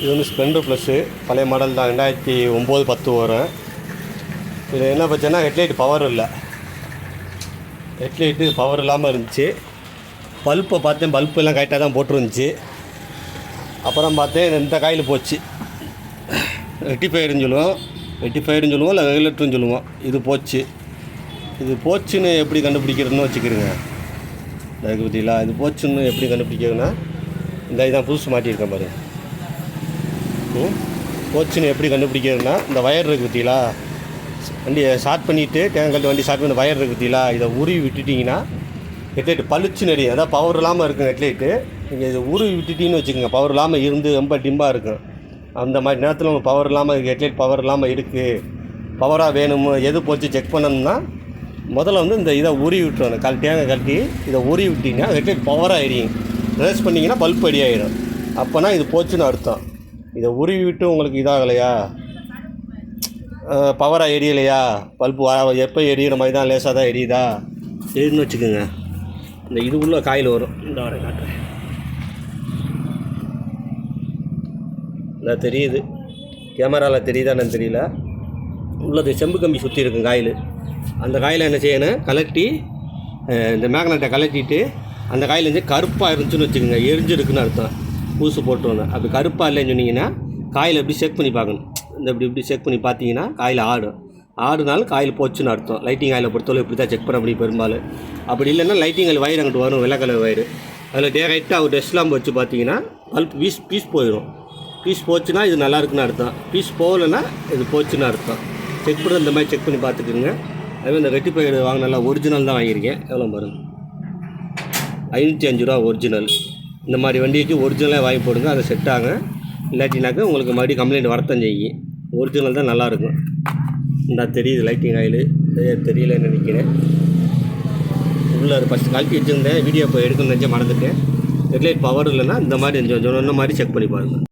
இது வந்து Splendor plus பழைய மாடல் தான். ரெண்டாயிரத்தி ஒம்பது பத்து வரும். இது என்ன பிரச்சனை ஹெட்லைட் பவர் இல்லை. ஹெட்லைட்டு பவர் இல்லாமல் இருந்துச்சு. பல்ப்பை பார்த்தேன். பல்பெல்லாம் கரெக்டாக தான் போட்டிருந்துச்சு. அப்புறம் பார்த்தேன் இந்த காயில் போச்சு. ரெட்டிஃபயர்னு சொல்லுவோம். ரெட்டிஃபயர்னு சொல்லுவோம் இல்லை ரெகுலேட்டர்னு சொல்லுவோம். இது போச்சு. இது போச்சுன்னு எப்படி கண்டுபிடிக்கிறதுன்னு வச்சுக்கிறேங்க. அதுக்கு பற்றிங்களா இது போச்சுன்னு எப்படி கண்டுபிடிக்கிறதுனா இந்த இதான் புதுசு மாட்டியிருக்கேன் பாருங்கள் போச்சுன்னு எப்படி கண்டுபிடிக்கிறதுனா இந்த வயர் இருக்கு பார்த்தீங்களா? வண்டியை ஸ்டார்ட் பண்ணிவிட்டு தேங்காய் வண்டி ஸ்டார்ட் பண்ணி வயர் இருக்கு பார்த்தீங்களா? இதை உருவி விட்டுட்டிங்கன்னா ஹெட்லைட் பளிச்சுன்னு அடி அதான் பவர் இல்லாமல் இருக்கும் ஹெட்லைட்டு நீங்கள் இது உருவி விட்டுட்டின்னு வச்சுக்கோங்க. பவர் இல்லாமல் இருந்து ரொம்ப டிம்பாக இருக்கும். அந்த மாதிரி நேரத்தில் உங்கள் பவர் இல்லாமல் ஹெட்லைட் பவர் இல்லாமல் இருக்குது பவராக வேணுமோ எது போச்சு செக் பண்ணணும்னா முதல்ல வந்து இந்த இதை உருவி விட்டுறணும். கல் தேங்க கழட்டி இதை உருவி விட்டிங்கன்னா ஹெட்லைட் பவராக எரியும். ரேஸ் பண்ணிங்கன்னா பல்ப் அடி ஆகிடும் அப்போனா இது போச்சுன்னு அர்த்தம். இதை உருவி விட்டு உங்களுக்கு இதாகலையா? பவராக எரியலையா? பல்ப்பு எப்போ எரியிற மாதிரி தான் லேசாக தான் எரியுதா? எரியுதுன்னு வச்சுக்கோங்க. இந்த இது உள்ள காயில் வரும். இந்த வரை காட்டுறேன். இந்த தெரியுது. கேமராவில் தெரியுதா என்னன்னு தெரியல. உள்ளது செம்பு கம்பி சுற்றி இருக்கும் காயில். அந்த காயில் என்ன செய்யணும்? கலட்டி இந்த மேக்னெட்டை கலட்டிட்டு அந்த காயிலேருந்து கருப்பாக இருந்துச்சுன்னு வச்சுக்கோங்க. எரிஞ்சிருக்குன்னு அர்த்தம். பூசு போட்டு வந்தேன் அப்படி கருப்பாக இல்லைன்னு சொன்னீங்கன்னா காயில் எப்படி செக் பண்ணி பார்க்கணும். இந்த இப்படி இப்படி செக் பண்ணி பார்த்தீங்கன்னா காயில் ஆடும் ஆடுனாலும் காயில் போச்சுன்னு அர்த்தம். லைட்டிங் ஆயில் பொறுத்தவரை இப்படி தான் செக் பண்ண முடியும் பெரும்பாலும். அப்படி இல்லைன்னா லைட்டிங் ஆயில் வயர் அங்கிட்டு வரும் வெள்ளை கலர் வயர் அதில் டேரெக்டாக ஒரு டெஸ்ட்லாம் வச்சு பார்த்தீங்கன்னா பல்ப் பீஸ் பீஸ் போயிடும் பீஸ் போச்சுன்னா இது நல்லா இருக்குன்னு அர்த்தம். பீஸ் போகலைன்னா இது போச்சுன்னு அர்த்தம். செக் பண்ணி இந்த மாதிரி செக் பண்ணி பார்த்துக்குங்க. அதுவே இந்த ரெட்டிஃபைடு வாங்க நல்லா ஒரிஜினல் தான் வாங்கியிருக்கேன். எவ்வளோ பாருங்க. ஐநூற்றி அஞ்சு ரூபா ஒரிஜினல் இந்த மாதிரி வண்டிக்கு ஒரிஜினலாக வாங்கி போடுங்க அதை செட் ஆகும் இல்லாட்டினாக்கா உங்களுக்கு மறுபடியும் கம்ப்ளைண்ட் வரத்தான் செய்யும். ஒரிஜினல் தான் நல்லாயிருக்கும். இந்த தெரியுது லைட்டிங் ஆயில் தெரியலன்னு நினைக்கிறேன். உள்ளே ஃபஸ்ட்டு கழட்டி வச்சுருந்தேன். வீடியோ இப்போ எடுக்கணும்னு நினச்சி மறந்துட்டேன். ஹெட்லைட் பவர் இல்லைன்னா இந்த மாதிரி சொன்ன மாதிரி செக் பண்ணி பாருங்கள்